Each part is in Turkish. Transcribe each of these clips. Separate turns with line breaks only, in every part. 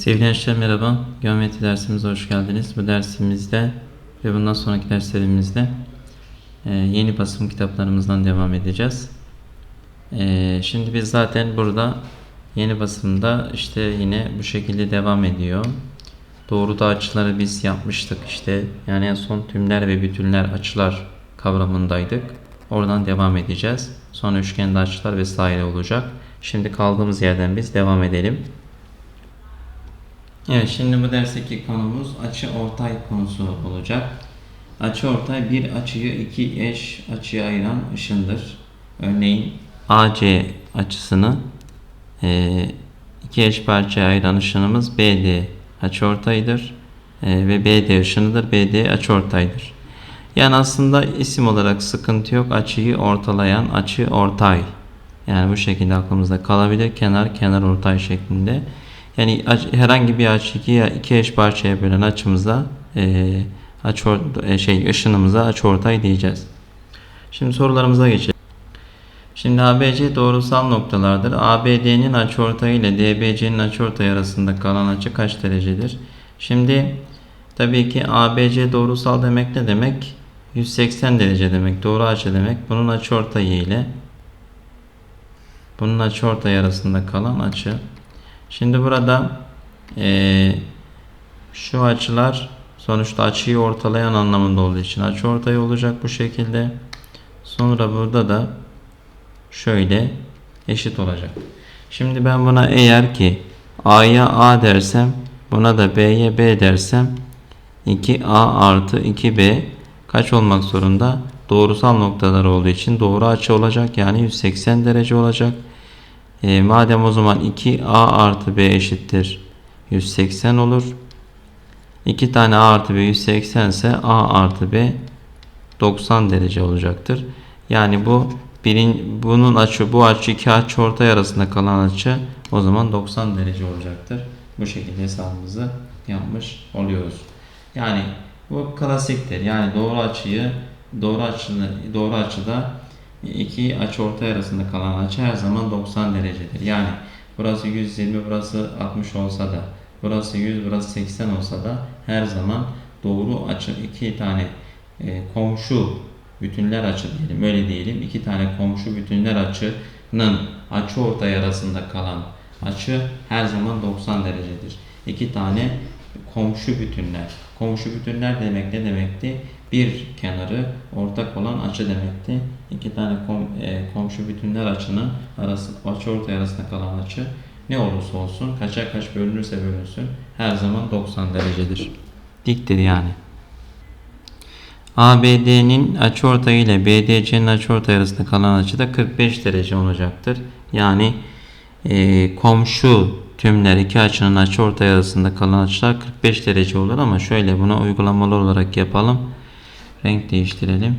Sevgili gençler merhaba. Geometri dersimize hoş geldiniz. Bu dersimizde ve bundan sonraki derslerimizde e, yeni basım kitaplarımızdan devam edeceğiz. E, şimdi biz zaten burada yeni basımda işte yine bu şekilde devam ediyor. Doğruda açıları biz yapmıştık işte yani en son tümler ve bütünler açılar kavramındaydık. Oradan devam edeceğiz. Sonra üçgende açılar vesaire olacak. Şimdi kaldığımız yerden biz devam edelim. Evet şimdi bu dersteki konumuz açı ortay konusu olacak. Açı ortay bir açıyı iki eş açıya ayıran ışındır. Örneğin AC açısını e, iki eş parçaya ayıran ışınımız BD açıortaydır e, ve BD ışınıdır. BD açıortaydır. Yani aslında isim olarak sıkıntı yok. Açıyı ortalayan açı ortay. Yani bu şekilde aklımızda kalabilir. Kenar kenar ortay şeklinde. Yani aç- herhangi bir açı iki, iki eş parçaya bölen açımıza e, açı or- e, şey ışınımıza açı ortay diyeceğiz. Şimdi sorularımıza geçelim. Şimdi ABC doğrusal noktalardır. ABD'nin açıortayı ile DBC'nin açıortayı arasında kalan açı kaç derecedir? Şimdi tabii ki ABC doğrusal demek ne demek? 180 derece demek. Doğru açı demek. Bunun açıortayı ile bunun açıortayı arasında kalan açı. Şimdi burada eee, şu açılar sonuçta açıyı ortalayan anlamında olduğu için açı ortay olacak bu şekilde. Sonra burada da şöyle eşit olacak. Şimdi ben buna eğer ki A'ya A dersem buna da B'ye B dersem 2A artı 2B kaç olmak zorunda? Doğrusal noktalar olduğu için doğru açı olacak. Yani 180 derece olacak. E, madem o zaman 2A artı B eşittir 180 olur. 2 tane A artı B 180 ise A artı B 90 derece olacaktır. Yani bu birin, bunun açı bu açı iki açı ortay arasında kalan açı o zaman 90 derece olacaktır. Bu şekilde hesabımızı yapmış oluyoruz. Yani bu klasiktir. Yani doğru açıyı doğru açını doğru açıda iki açı ortay arasında kalan açı her zaman 90 derecedir. Yani burası 120 burası 60 olsa da burası 100 burası 80 olsa da her zaman doğru açı iki tane e, komşu bütünler açı diyelim öyle diyelim iki tane komşu bütünler açının açı ortay arasında kalan açı her zaman 90 derecedir. İki tane komşu bütünler. Komşu bütünler demek ne demekti? Bir kenarı ortak olan açı demekti. İki tane kom, e, komşu bütünler açının arası, açı ortay arasında kalan açı ne olursa olsun kaça kaç bölünürse bölünsün her zaman 90 derecedir. Diktir yani. ABD'nin açıortayı ile BDC'nin açıortay arasında kalan açı da 45 derece olacaktır. Yani e, komşu tümler iki açının açıortay arasında kalan açılar 45 derece olur ama şöyle buna uygulamalı olarak yapalım. Renk değiştirelim.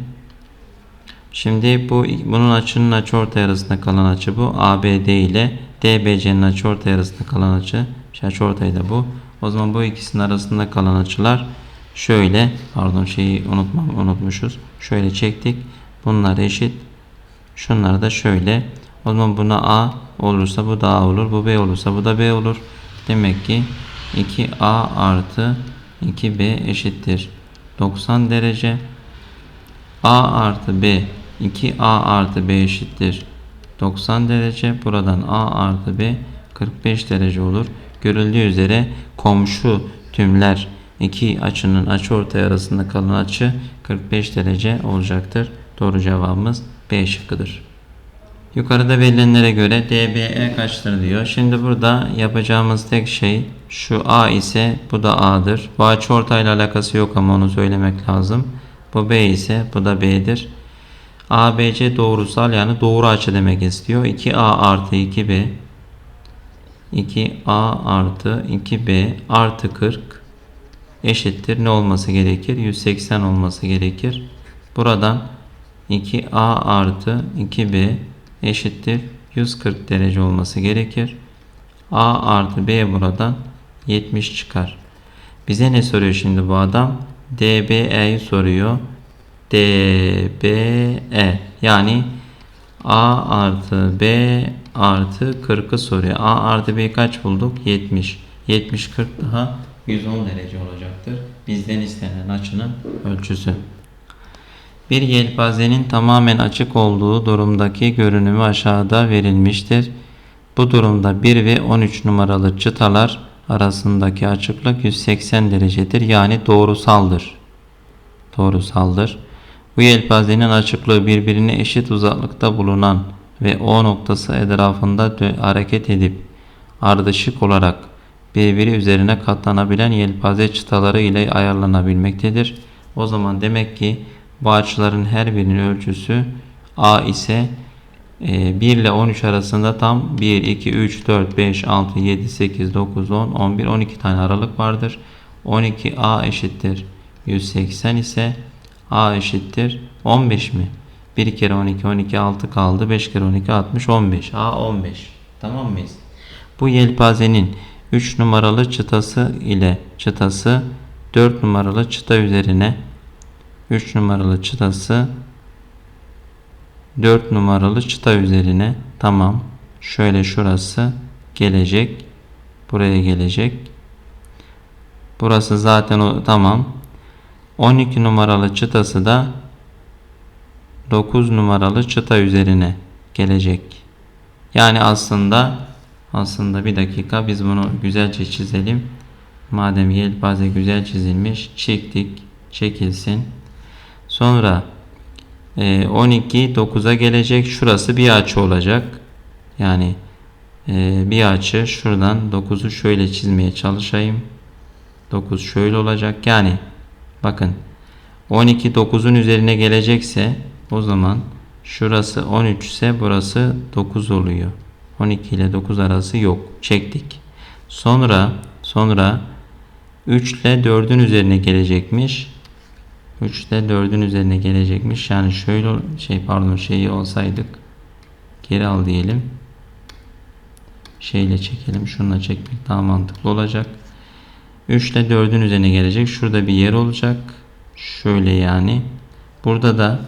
Şimdi bu bunun açının açıortay arasında kalan açı bu. ABD ile DBC'nin açıortay arasında kalan açı. İşte açıortay da bu. O zaman bu ikisinin arasında kalan açılar şöyle pardon şeyi unutmam unutmuşuz. Şöyle çektik. Bunlar eşit. Şunlar da şöyle. O zaman buna A olursa bu da A olur. Bu B olursa bu da B olur. Demek ki 2A artı 2B eşittir. 90 derece. A artı B 2A artı B eşittir. 90 derece. Buradan A artı B 45 derece olur. Görüldüğü üzere komşu tümler iki açının açıortay arasında kalan açı 45 derece olacaktır. Doğru cevabımız B şıkkıdır. Yukarıda verilenlere göre DBE kaçtır diyor. Şimdi burada yapacağımız tek şey şu A ise bu da A'dır. Bu açıortayla alakası yok ama onu söylemek lazım. Bu B ise bu da B'dir. ABC doğrusal yani doğru açı demek istiyor. 2A artı 2B 2A artı 2B artı 40 eşittir. Ne olması gerekir? 180 olması gerekir. Buradan 2A artı 2B eşittir. 140 derece olması gerekir. A artı B buradan 70 çıkar. Bize ne soruyor şimdi bu adam? DBE'yi soruyor. DBE yani A artı B artı 40'ı soruyor. A artı B kaç bulduk? 70. 70 40 daha 110 derece olacaktır. Bizden istenen açının ölçüsü. Bir yelpazenin tamamen açık olduğu durumdaki görünümü aşağıda verilmiştir. Bu durumda 1 ve 13 numaralı çıtalar arasındaki açıklık 180 derecedir. Yani doğrusaldır. Doğrusaldır. Bu yelpazenin açıklığı birbirine eşit uzaklıkta bulunan ve O noktası etrafında hareket edip ardışık olarak birbiri üzerine katlanabilen yelpaze çıtaları ile ayarlanabilmektedir. O zaman demek ki bu açıların her birinin ölçüsü A ise e, 1 ile 13 arasında tam 1, 2, 3, 4, 5, 6, 7, 8, 9, 10, 11, 12 tane aralık vardır. 12 A eşittir 180 ise A eşittir 15 mi? 1 kere 12 12 6 kaldı. 5 kere 12 60 15. A 15. Tamam mıyız? Bu yelpazenin 3 numaralı çıtası ile çıtası 4 numaralı çıta üzerine 3 numaralı çıtası 4 numaralı çıta üzerine tamam şöyle şurası gelecek buraya gelecek burası zaten o tamam 12 numaralı çıtası da 9 numaralı çıta üzerine gelecek. Yani aslında aslında bir dakika biz bunu güzelce çizelim. Madem yelpaze güzel çizilmiş çektik çekilsin. Sonra e, 12 9'a gelecek. Şurası bir açı olacak. Yani e, bir açı şuradan 9'u şöyle çizmeye çalışayım. 9 şöyle olacak. Yani bakın 12 9'un üzerine gelecekse o zaman şurası 13 ise burası 9 oluyor. 12 ile 9 arası yok. Çektik. Sonra sonra 3 ile 4'ün üzerine gelecekmiş. 3 ile 4'ün üzerine gelecekmiş. Yani şöyle şey pardon şeyi olsaydık geri al diyelim. Şeyle çekelim. Şununla çekmek daha mantıklı olacak. 3 ile 4'ün üzerine gelecek. Şurada bir yer olacak. Şöyle yani. Burada da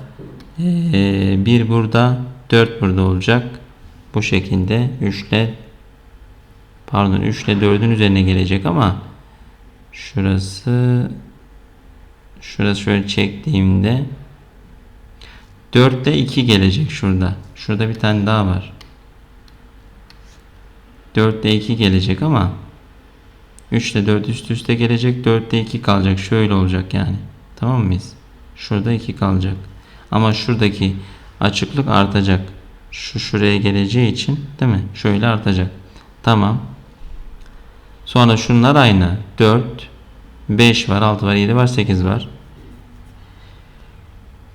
1 burada 4 burada olacak. Bu şekilde 3 ile pardon 3 ile 4'ün üzerine gelecek ama şurası şurası şöyle çektiğimde 4 ile 2 gelecek şurada. Şurada bir tane daha var. 4 ile 2 gelecek ama 3 ile 4 üst üste gelecek. 4 ile 2 kalacak. Şöyle olacak yani. Tamam mıyız? Şurada 2 kalacak. Ama şuradaki açıklık artacak. Şu şuraya geleceği için değil mi? Şöyle artacak. Tamam. Sonra şunlar aynı. 4, 5 var, 6 var, 7 var, 8 var.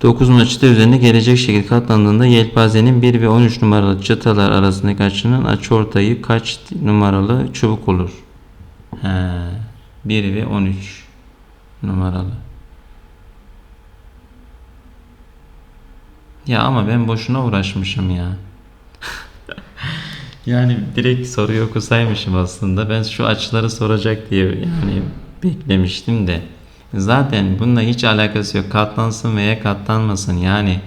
9 numaralı çıta üzerine gelecek şekilde katlandığında yelpazenin 1 ve 13 numaralı çıtalar arasındaki açının açıortayı kaç numaralı çubuk olur? He, 1 ve 13 numaralı. Ya ama ben boşuna uğraşmışım ya. yani direkt soruyu okusaymışım aslında. Ben şu açıları soracak diye yani beklemiştim de. Zaten bununla hiç alakası yok. Katlansın veya katlanmasın. Yani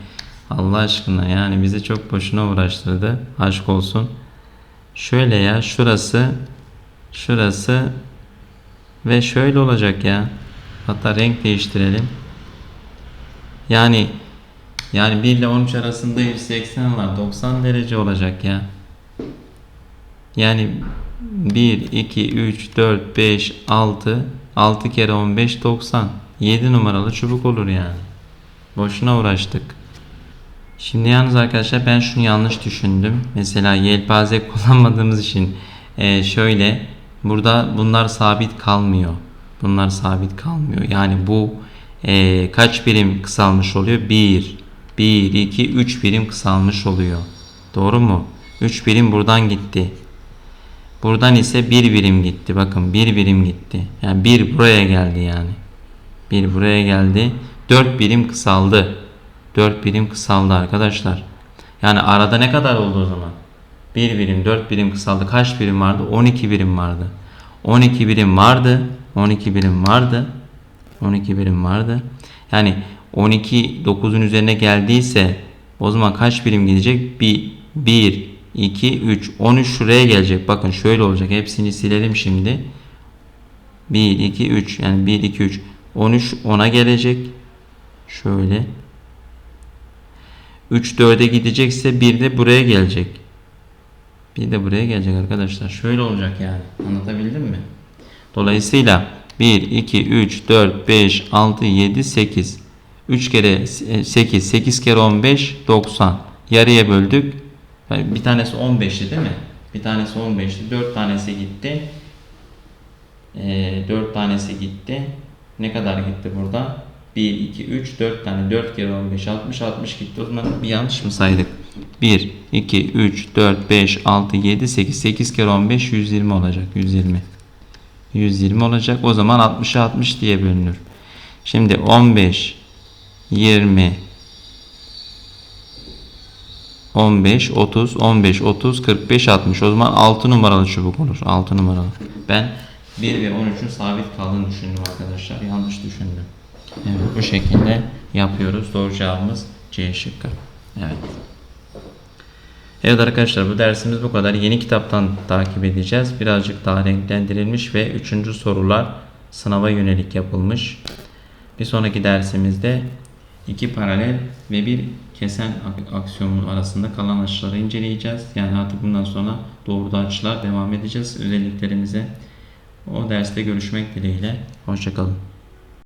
Allah aşkına yani bizi çok boşuna uğraştırdı. Aşk olsun. Şöyle ya şurası şurası ve şöyle olacak ya. Hatta renk değiştirelim. Yani yani 1 ile 13 arasında 180 var. 90 derece olacak ya. Yani 1, 2, 3, 4, 5, 6, 6 kere 15, 90. 7 numaralı çubuk olur yani. Boşuna uğraştık. Şimdi yalnız arkadaşlar ben şunu yanlış düşündüm. Mesela yelpaze kullanmadığımız için şöyle burada bunlar sabit kalmıyor. Bunlar sabit kalmıyor. Yani bu e, kaç birim kısalmış oluyor? 1, 1, 2, 3 birim kısalmış oluyor. Doğru mu? 3 birim buradan gitti. Buradan ise 1 birim gitti. Bakın 1 birim gitti. Yani 1 buraya geldi yani. 1 buraya geldi. 4 birim kısaldı. 4 birim kısaldı arkadaşlar. Yani arada ne kadar oldu o zaman? 1 birim, 4 birim kısaldı. Kaç birim vardı? 12 birim vardı. 12 birim vardı. 12 birim vardı. 12 birim vardı. Yani 12 9'un üzerine geldiyse o zaman kaç birim gidecek? 1 1 2 3 13 şuraya gelecek. Bakın şöyle olacak. Hepsini silelim şimdi. 1, 2, 3. Yani 1, 2, 3. 13 10'a gelecek. Şöyle. 3 4'e gidecekse 1 de buraya gelecek. Bir de buraya gelecek arkadaşlar. Şöyle olacak yani. Anlatabildim mi? Dolayısıyla 1, 2, 3, 4, 5, 6, 7, 8. 3 kere 8, 8 kere 15, 90. Yarıya böldük. Bir tanesi 15'ti değil mi? Bir tanesi 15'ti. 4 tanesi gitti. Ee, 4 tanesi gitti. Ne kadar gitti burada? 1, 2, 3, 4 tane. 4 kere 15, 60, 60 gitti. O zaman bir yanlış mı saydık? 1, 2, 3, 4, 5, 6, 7, 8. 8 kere 15, 120 olacak. 120. 120 olacak. O zaman 60'a 60 diye bölünür. Şimdi 15, 20, 15, 30, 15, 30, 45, 60. O zaman 6 numaralı çubuk olur. 6 numaralı. Ben 1 ve 13'ün sabit kaldığını düşündüm arkadaşlar. Yanlış düşündüm. Evet bu şekilde yapıyoruz. Doğru cevabımız C şıkkı. Evet. Evet arkadaşlar bu dersimiz bu kadar. Yeni kitaptan takip edeceğiz. Birazcık daha renklendirilmiş ve 3. sorular sınava yönelik yapılmış. Bir sonraki dersimizde iki paralel ve bir kesen ak- aksiyonun arasında kalan açıları inceleyeceğiz. Yani artık bundan sonra doğruda açılar devam edeceğiz özelliklerimize. O derste görüşmek dileğiyle. Hoşçakalın.